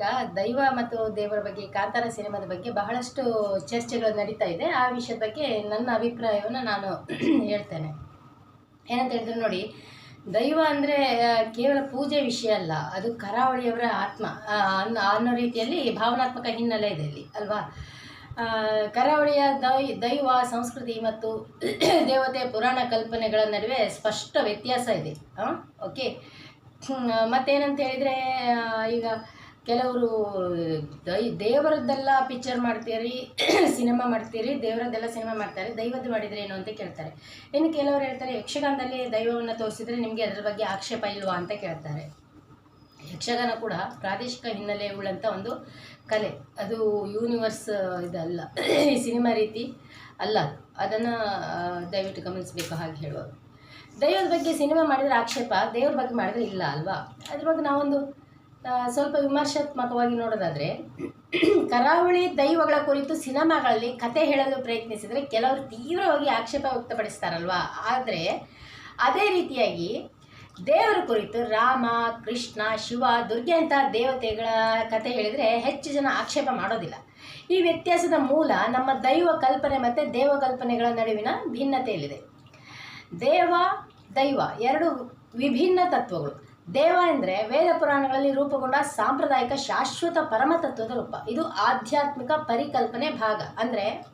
ಈಗ ದೈವ ಮತ್ತು ದೇವರ ಬಗ್ಗೆ, ಕಾಂತಾರ ಸಿನಿಮಾದ ಬಗ್ಗೆ ಬಹಳಷ್ಟು ಚರ್ಚೆಗಳು ನಡೀತಾ ಇದೆ. ಆ ವಿಷಯದ ಬಗ್ಗೆ ನನ್ನ ಅಭಿಪ್ರಾಯವನ್ನು ನಾನು ಹೇಳ್ತೇನೆ. ಏನಂತ ಹೇಳಿದ್ರೆ ನೋಡಿ, ದೈವ ಅಂದರೆ ಕೇವಲ ಪೂಜೆ ವಿಷಯ ಅಲ್ಲ, ಅದು ಕರಾವಳಿಯವರ ಆತ್ಮ ಅನ್ನೋ ಅನ್ನೋ ರೀತಿಯಲ್ಲಿ ಭಾವನಾತ್ಮಕ ಹಿನ್ನೆಲೆ ಇದೆ ಇಲ್ಲಿ, ಅಲ್ವಾ? ಕರಾವಳಿಯ ದೈ, ದೈವ, ಸಂಸ್ಕೃತಿ ಮತ್ತು ದೇವತೆ, ಪುರಾಣ ಕಲ್ಪನೆಗಳ ನಡುವೆ ಸ್ಪಷ್ಟ ವ್ಯತ್ಯಾಸ ಇದೆ. ಓಕೆ? ಮತ್ತೇನಂತ ಹೇಳಿದರೆ ಈಗ ಕೆಲವರು, ದೈ, ದೇವರದ್ದೆಲ್ಲ ಪಿಕ್ಚರ್ ಮಾಡ್ತೀರಿ ಸಿನಿಮಾ ಮಾಡ್ತೀರಿ, ದೇವರದ್ದೆಲ್ಲ ಸಿನಿಮಾ ಮಾಡ್ತಾರೆ, ದೈವದ್ದು ಮಾಡಿದರೆ ಏನು ಅಂತ ಕೇಳ್ತಾರೆ. ಇನ್ನು ಕೆಲವರು ಹೇಳ್ತಾರೆ, ಯಕ್ಷಗಾನದಲ್ಲಿ ದೈವವನ್ನು ತೋರಿಸಿದ್ರೆ ನಿಮಗೆ ಅದರ ಬಗ್ಗೆ ಆಕ್ಷೇಪ ಇಲ್ವಾ ಅಂತ ಕೇಳ್ತಾರೆ. ಯಕ್ಷಗಾನ ಕೂಡ ಪ್ರಾದೇಶಿಕ ಹಿನ್ನೆಲೆ ಉಳ್ಳಂಥ ಒಂದು ಕಲೆ. ಅದು ಯೂನಿವರ್ಸ್ ಇದಲ್ಲ, ಈ ಸಿನಿಮಾ ರೀತಿ ಅಲ್ಲ. ಅದನ್ನು ದಯವಿಟ್ಟು ಗಮನಿಸಬೇಕು ಹಾಗೆ ಹೇಳುವರು. ದೈವದ ಬಗ್ಗೆ ಸಿನಿಮಾ ಮಾಡಿದರೆ ಆಕ್ಷೇಪ, ದೇವ್ರ ಬಗ್ಗೆ ಮಾಡಿದರೆ ಇಲ್ಲ ಅಲ್ವಾ? ಅದ್ರ ಬಗ್ಗೆ ನಾವೊಂದು ಸ್ವಲ್ಪ ವಿಮರ್ಶಾತ್ಮಕವಾಗಿ ನೋಡೋದಾದರೆ, ಕರಾವಳಿ ದೈವಗಳ ಕುರಿತು ಸಿನಿಮಾಗಳಲ್ಲಿ ಕತೆ ಹೇಳಲು ಪ್ರಯತ್ನಿಸಿದರೆ ಕೆಲವರು ತೀವ್ರವಾಗಿ ಆಕ್ಷೇಪ ವ್ಯಕ್ತಪಡಿಸ್ತಾರಲ್ವಾ? ಆದರೆ, ಅದೇ ರೀತಿಯಾಗಿ ದೇವರ ಕುರಿತು ರಾಮ, ಕೃಷ್ಣ, ಶಿವ, ದುರ್ಗೆ ಅಂತ ದೇವತೆಗಳ ಕತೆ ಹೇಳಿದರೆ ಹೆಚ್ಚು ಜನ ಆಕ್ಷೇಪ ಮಾಡೋದಿಲ್ಲ. ಈ ವ್ಯತ್ಯಾಸದ ಮೂಲ ನಮ್ಮ ದೈವ ಕಲ್ಪನೆ ಮತ್ತು ದೇವ ಕಲ್ಪನೆಗಳ ನಡುವಿನ ಭಿನ್ನತೆಯಲ್ಲಿದೆ. ದೇವ, ದೈವ ಎರಡು ವಿಭಿನ್ನ ತತ್ವಗಳು. ದೇವ ಎಂದರೆ ವೇದ ಪುರಾಣಗಳಲ್ಲಿ ರೂಪುಗೊಂಡ ಸಾಂಪ್ರದಾಯಿಕ ಶಾಶ್ವತ ಪರಮತತ್ವದ ರೂಪ. ಇದು ಆಧ್ಯಾತ್ಮಿಕ ಪರಿಕಲ್ಪನೆ ಭಾಗ. ಅಂದರೆ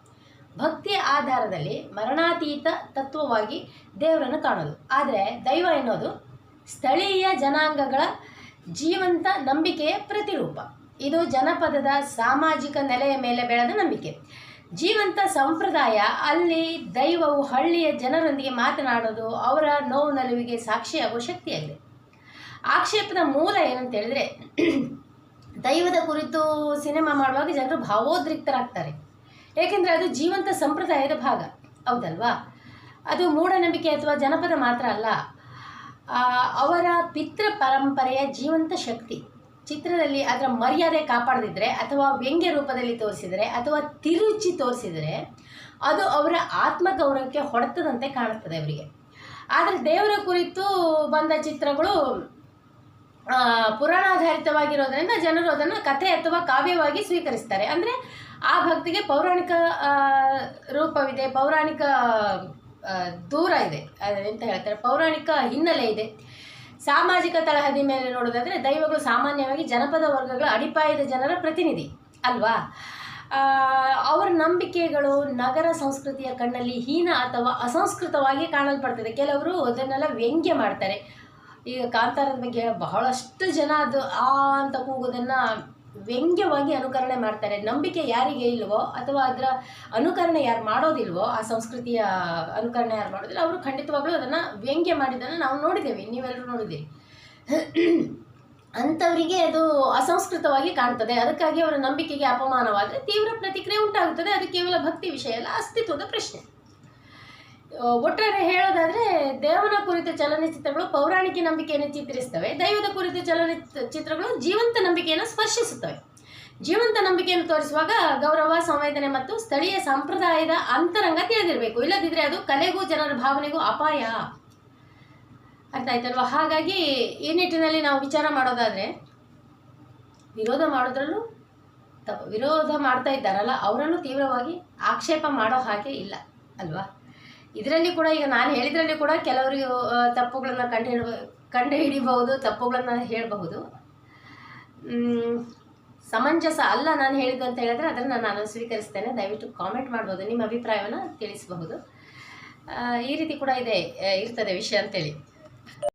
ಭಕ್ತಿಯ ಆಧಾರದಲ್ಲಿ ಮರಣಾತೀತ ತತ್ವವಾಗಿ ದೇವರನ್ನು ಕಾಣೋದು. ಆದರೆ ದೈವ ಎನ್ನುವುದು ಸ್ಥಳೀಯ ಜನಾಂಗಗಳ ಜೀವಂತ ನಂಬಿಕೆಯ ಪ್ರತಿರೂಪ. ಇದು ಜನಪದದ ಸಾಮಾಜಿಕ ನೆಲೆಯ ಮೇಲೆ ಬೆಳೆದ ನಂಬಿಕೆ. ಜೀವಂತ ಸಂಪ್ರದಾಯ ಅಲ್ಲಿ ದೈವವು ಹಳ್ಳಿಯ ಜನರೊಂದಿಗೆ ಮಾತನಾಡೋದು ಅವರ ನೋವು ನಲುವಿಗೆ ಸಾಕ್ಷಿಯಾಗುವ ಶಕ್ತಿಯಾಗಿದೆ ಆಕ್ಷೇಪದ ಮೂಲ ಏನಂತ ಹೇಳಿದ್ರೆ ದೈವದ ಕುರಿತು ಸಿನಿಮಾ ಮಾಡುವಾಗ ಜನರು ಭಾವೋದ್ರಿಕ್ತರಾಗ್ತಾರೆ. ಏಕೆಂದರೆ ಅದು ಜೀವಂತ ಸಂಪ್ರದಾಯದ ಭಾಗ. ಹೌದಲ್ವಾ? ಅದು ಮೂಢನಂಬಿಕೆ ಅಥವಾ ಜನಪದ ಮಾತ್ರ ಅಲ್ಲ. ಅವರ ಪಿತೃ ಪರಂಪರೆಯ ಜೀವಂತ ಶಕ್ತಿ. ಚಿತ್ರದಲ್ಲಿ ಅದರ ಮರ್ಯಾದೆ ಕಾಪಾಡದಿದ್ದರೆ ಅಥವಾ ವ್ಯಂಗ್ಯ ರೂಪದಲ್ಲಿ ತೋರಿಸಿದರೆ ಅಥವಾ ತಿರುಚಿ ತೋರಿಸಿದರೆ ಅದು ಅವರ ಆತ್ಮಗೌರವಕ್ಕೆ ಹೊಡೆತದಂತೆ ಕಾಣುತ್ತದೆ ಅವರಿಗೆ. ಆದರೆ ದೇವರ ಕುರಿತು ಬಂದ ಚಿತ್ರಗಳು ಪುರಾಣಾಧಾರಿತವಾಗಿರೋದ್ರಿಂದ ಜನರು ಅದನ್ನು ಕಥೆ ಅಥವಾ ಕಾವ್ಯವಾಗಿ ಸ್ವೀಕರಿಸ್ತಾರೆ. ಅಂದರೆ ಆ ಭಕ್ತಿಗೆ ಪೌರಾಣಿಕ ರೂಪವಿದೆ, ಪೌರಾಣಿಕ ದೂರ ಇದೆ. ಅಂತ ಹೇಳ್ತಾರೆ? ಪೌರಾಣಿಕ ಹಿನ್ನೆಲೆ ಇದೆ. ಸಾಮಾಜಿಕ ತಳಹದಿ ಮೇಲೆ ನೋಡೋದಾದರೆ ದೈವಗಳು ಸಾಮಾನ್ಯವಾಗಿ ಜನಪದ ವರ್ಗಗಳ ಅಡಿಪಾಯದ ಜನರ ಪ್ರತಿನಿಧಿ, ಅಲ್ವಾ? ಅವರ ನಂಬಿಕೆಗಳು ನಗರ ಸಂಸ್ಕೃತಿಯ ಕಣ್ಣಲ್ಲಿ ಹೀನ ಅಥವಾ ಅಸಂಸ್ಕೃತವಾಗಿ ಕಾಣಲ್ಪಡ್ತದೆ. ಕೆಲವರು ಅದನ್ನೆಲ್ಲ ವ್ಯಂಗ್ಯ ಮಾಡ್ತಾರೆ. ಈಗ ಕಾಂತಾರದ ಬಗ್ಗೆ ಬಹಳಷ್ಟು ಜನ ಅದು ಆ ಅಂತ ಕೂಗೋದನ್ನು ವ್ಯಂಗ್ಯವಾಗಿ ಅನುಕರಣೆ ಮಾಡ್ತಾರೆ. ನಂಬಿಕೆ ಯಾರಿಗೆ ಇಲ್ವೋ ಅಥವಾ ಅದರ ಅನುಕರಣೆ ಯಾರು ಮಾಡೋದಿಲ್ವೋ, ಆ ಸಂಸ್ಕೃತಿಯ ಅನುಕರಣೆ ಯಾರು ಮಾಡೋದಿಲ್ಲ, ಅವರು ಖಂಡಿತವಾಗ್ಲೂ ಅದನ್ನು ವ್ಯಂಗ್ಯ ಮಾಡಿದ್ದನ್ನು ನಾವು ನೋಡಿದ್ದೇವೆ, ನೀವೆಲ್ಲರೂ ನೋಡಿದ್ದೀರಿ. ಅಂಥವರಿಗೆ ಅದು ಅಸಂಸ್ಕೃತವಾಗಿ ಕಾಣ್ತದೆ. ಅದಕ್ಕಾಗಿ ಅವರ ನಂಬಿಕೆಗೆ ಅಪಮಾನವಾದರೆ ತೀವ್ರ ಪ್ರತಿಕ್ರಿಯೆ ಉಂಟಾಗುತ್ತದೆ. ಅದು ಕೇವಲ ಭಕ್ತಿ ವಿಷಯ ಅಲ್ಲ, ಅಸ್ತಿತ್ವದ ಪ್ರಶ್ನೆ. ಒಟ್ಟಾರೆ ಹೇಳೋದಾದ್ರೆ ದೇವನ ಕುರಿತ ಚಲನಚಿತ್ರಗಳು ಪೌರಾಣಿಕ ನಂಬಿಕೆಯನ್ನು ಚಿತ್ರಿಸ್ತವೆ. ದೈವದ ಕುರಿತ ಚಲನಚಿತ್ರಗಳು ಜೀವಂತ ನಂಬಿಕೆಯನ್ನು ಸ್ಪರ್ಶಿಸುತ್ತವೆ. ಜೀವಂತ ನಂಬಿಕೆಯನ್ನು ತೋರಿಸುವಾಗ ಗೌರವ, ಸಂವೇದನೆ ಮತ್ತು ಸ್ಥಳೀಯ ಸಂಪ್ರದಾಯದ ಅಂತರಂಗ ತಿಳಿದಿರಬೇಕು. ಇಲ್ಲದಿದ್ದರೆ ಅದು ಕಲೆಗೂ ಜನರ ಭಾವನೆಗೂ ಅಪಾಯ. ಅರ್ಥ ಆಯ್ತಲ್ವಾ? ಹಾಗಾಗಿ ಈ ನಿಟ್ಟಿನಲ್ಲಿ ನಾವು ವಿಚಾರ ಮಾಡೋದಾದರೆ, ವಿರೋಧ ಮಾಡೋದ್ರಲ್ಲೂ ವಿರೋಧ ಮಾಡ್ತಾ ಇದ್ದಾರಲ್ಲ ಅವರನ್ನು ತೀವ್ರವಾಗಿ ಆಕ್ಷೇಪ ಮಾಡೋ ಹಾಗೆ ಇಲ್ಲ, ಅಲ್ವಾ? ಇದರಲ್ಲಿ ಕೂಡ ಈಗ ನಾನು ಹೇಳಿದ್ರಲ್ಲಿ ಕೂಡ ಕೆಲವರು ತಪ್ಪುಗಳನ್ನು ಕಂಡು ಹಿಡ ಕಂಡು ಹಿಡಿಬಹುದು, ತಪ್ಪುಗಳನ್ನು ಹೇಳಬಹುದು. ಸಮಂಜಸ ಅಲ್ಲ ನಾನು ಹೇಳಿದ್ದು ಅಂತ ಹೇಳಿದ್ರೆ ಅದನ್ನು ನಾನು ಸ್ವೀಕರಿಸ್ತೇನೆ. ದಯವಿಟ್ಟು ಕಾಮೆಂಟ್ ಮಾಡ್ಬೋದು, ನಿಮ್ಮ ಅಭಿಪ್ರಾಯವನ್ನು ತಿಳಿಸಬಹುದು. ಈ ರೀತಿ ಕೂಡ ಇದೆ ಇರ್ತದೆ ವಿಷಯ ಅಂತೇಳಿ.